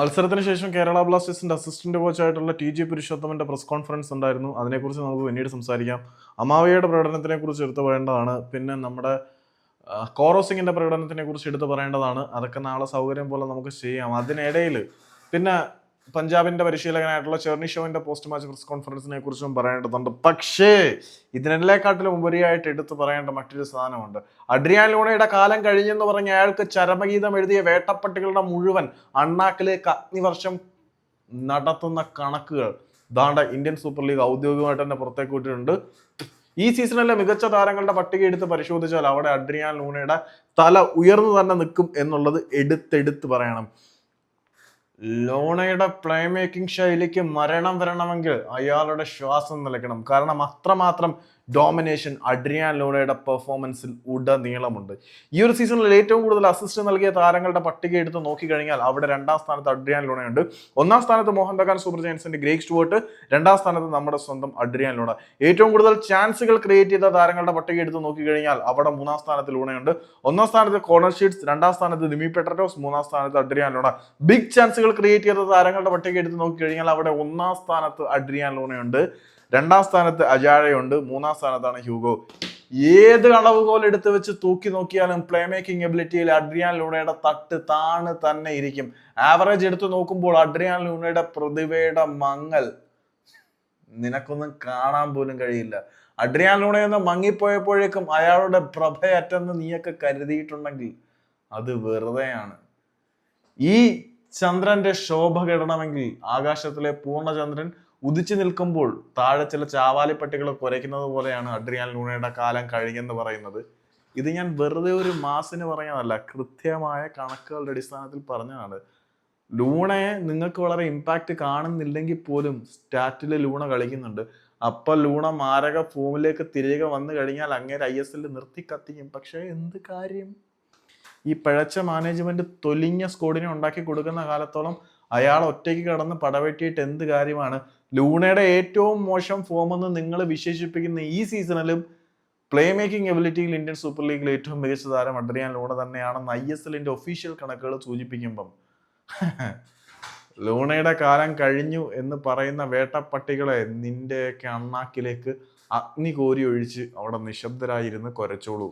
മത്സരത്തിന് ശേഷം കേരള ബ്ലാസ്റ്റേഴ്സിന്റെ അസിസ്റ്റന്റ് കോച്ചായിട്ടുള്ള ടി ജി പുരുഷോത്തമന്റെ പ്രസ് കോൺഫറൻസ് ഉണ്ടായിരുന്നു. അതിനെക്കുറിച്ച് നമുക്ക് പിന്നീട് സംസാരിക്കാം. അമാവയുടെ പ്രകടനത്തിനെ കുറിച്ച് എടുത്തു പറയേണ്ടതാണ്. പിന്നെ നമ്മുടെ കോറോസിംഗിന്റെ കോറോ സിംഗിന്റെ പ്രകടനത്തിനെ കുറിച്ച് എടുത്തു പറയേണ്ടതാണ്. അതൊക്കെ നാളെ സൗകര്യം പോലെ നമുക്ക് ചെയ്യാം. അതിനിടയിൽ പിന്നെ പഞ്ചാബിന്റെ പരിശീലകനായിട്ടുള്ള ചെർണി ഷോവിന്റെ പോസ്റ്റ് മാച്ച് പ്രസ് കോൺഫറൻസിനെ കുറിച്ചും പറയേണ്ടതുണ്ട്. പക്ഷേ ഇതിനെല്ലാക്കാട്ടിലും ഉപരിയായിട്ട് എടുത്തു പറയേണ്ട മറ്റൊരു സാധനമുണ്ട്. അഡ്രിയാൻ ലൂണയുടെ കാലം കഴിഞ്ഞെന്ന് പറഞ്ഞ അയാൾക്ക് ചരമഗീതം എഴുതിയ വേട്ടപ്പട്ടികളുടെ മുഴുവൻ അണ്ണാക്കിലേക്ക് അഗ്നിവർഷം നടത്തുന്ന കണക്കുകൾ ദാണ്ട ഇന്ത്യൻ സൂപ്പർ ലീഗ് ഔദ്യോഗികമായിട്ട് തന്നെ പുറത്തേക്ക് ഈ സീസണിലെ മികച്ച താരങ്ങളുടെ പട്ടിക എടുത്ത് പരിശോധിച്ചാൽ അവിടെ അഡ്രിയാൻ ലൂണയുടെ തല ഉയർന്നു തന്നെ നിൽക്കും എന്നുള്ളത് എടുത്തെടുത്ത് പറയണം. ലോണയുടെ പ്ലേ മേക്കിംഗ് ശൈലിക്ക് മരണം വരണമെങ്കിൽ അയാളുടെ ശ്വാസം നിലയ്ക്കണം. കാരണം അത്രമാത്രം ഡോമിനേഷൻ അഡ്രിയാൻ ലോണയുടെ പെർഫോമൻസിൽ ഉടനീളമുണ്ട്. ഈ ഒരു സീസണിൽ ഏറ്റവും കൂടുതൽ അസിസ്റ്റ് നൽകിയ താരങ്ങളുടെ പട്ടിക എടുത്ത് നോക്കിക്കഴിഞ്ഞാൽ അവിടെ രണ്ടാം സ്ഥാനത്ത് അഡ്രിയാൻ ലോണയുണ്ട്. ഒന്നാം സ്ഥാനത്ത് മോഹൻ ബഗാൻ സൂപ്പർ ജയൻസിന്റെ ഗ്രേക്ക് സ്റ്റുവർട്ട്. രണ്ടാം സ്ഥാനത്ത് നമ്മുടെ സ്വന്തം അഡ്രിയാൻ ലോണ. ഏറ്റവും കൂടുതൽ ചാൻസുകൾ ക്രിയേറ്റ് ചെയ്ത താരങ്ങളുടെ പട്ടിക എടുത്ത് നോക്കിക്കഴിഞ്ഞാൽ അവിടെ മൂന്നാം സ്ഥാനത്ത് ലൂണയുണ്ട്. ഒന്നാം സ്ഥാനത്ത് കോർണർ ഷീറ്റ്സ് രണ്ടാം സ്ഥാനത്ത് ദിമി പെട്രറ്റോസ് മൂന്നാം സ്ഥാനത്ത് അഡ്രിയാൻ ലോണ. ബിഗ് ചാൻസുകൾ ക്രിയേറ്റ് ചെയ്ത താരങ്ങളുടെ പട്ടിക എടുത്ത് നോക്കിക്കഴിഞ്ഞാൽ അവിടെ ഒന്നാം സ്ഥാനത്ത് അഡ്രിയാൻ ലൂണയുണ്ട് രണ്ടാം സ്ഥാനത്ത് അജാഴയുണ്ട് മൂന്നാം സ്ഥാനത്താണ് ഹ്യൂഗോ. ഏത് അളവുകോൽ എടുത്ത് വെച്ച് തൂക്കി നോക്കിയാലും പ്ലേ മേക്കിംഗ് എബിലിറ്റിയിൽ അഡ്രിയാൻ ലൂണയുടെ തട്ട് താണ് തന്നെ ഇരിക്കും. ആവറേജ് എടുത്ത് നോക്കുമ്പോൾ അഡ്രിയാൻ ലൂണയുടെ പ്രതിഭയുടെ മങ്ങൽ. നിനക്കൊന്നും കാണാൻ പോലും കഴിയില്ല. അഡ്രിയാൻ ലൂണയെന്ന് മങ്ങിപ്പോയപ്പോഴേക്കും അയാളുടെ പ്രഭയറ്റെന്ന് നീയൊക്കെ കരുതിയിട്ടുണ്ടെങ്കിൽ അത് വെറുതെയാണ്. ഈ ചന്ദ്രന്റെ ശോഭ കെടണമെങ്കിൽ ആകാശത്തിലെ പൂർണചന്ദ്രൻ ഉദിച്ചു നിൽക്കുമ്പോൾ താഴെ ചില ചാവാലിപ്പട്ടികൾ കുരയ്ക്കുന്നത് പോലെയാണ് അഡ്രിയാൻ ലൂണയുടെ കാലം കഴിഞ്ഞെന്ന് പറയുന്നത്. ഇത് ഞാൻ വെറുതെ ഒരു മാസിന് പറഞ്ഞതല്ല കൃത്യമായ കണക്കുകളുടെ അടിസ്ഥാനത്തിൽ പറഞ്ഞതാണ്. ലൂണയെ നിങ്ങൾക്ക് വളരെ ഇമ്പാക്റ്റ് കാണുന്നില്ലെങ്കിൽ പോലും സ്റ്റാറ്റിൽ ലൂണ കളിക്കുന്നുണ്ട്. അപ്പൊ ലൂണ മാരക ഫോമിലേക്ക് തിരികെ വന്നു കഴിഞ്ഞാൽ അങ്ങേര് ഐ എസ് എല്ലിൽ നിർത്തി കത്തിക്കും. പക്ഷേ എന്ത് കാര്യം? ഈ പിഴച്ച മാനേജ്മെന്റ് തൊലിഞ്ഞ സ്കോഡിനെ ഉണ്ടാക്കി കൊടുക്കുന്ന കാലത്തോളം അയാൾ ഒറ്റയ്ക്ക് കടന്ന് പടവെട്ടിയിട്ട് എന്ത് കാര്യമാണ്? ലൂണയുടെ ഏറ്റവും മോശം ഫോം എന്ന് നിങ്ങൾ വിശേഷിപ്പിക്കുന്ന ഈ സീസണിലും പ്ലേ മേക്കിംഗ് എബിലിറ്റിയിൽ ഇന്ത്യൻ സൂപ്പർ ലീഗിൽ ഏറ്റവും മികച്ച താരം അഡ്രിയാൻ ലൂണ തന്നെയാണെന്ന് ഐ എസ് എല്ലിന്റെ ഒഫീഷ്യൽ കണക്കുകൾ സൂചിപ്പിക്കുമ്പം. ലൂണയുടെ കാലം കഴിഞ്ഞു എന്ന് പറയുന്ന വേട്ടപ്പട്ടികളെ നിന്റെയൊക്കെ അണ്ണാക്കിലേക്ക് അഗ്നി കോരി ഒഴിച്ച് അവിടെ നിശബ്ദരായിരുന്ന് കുരച്ചോളൂ.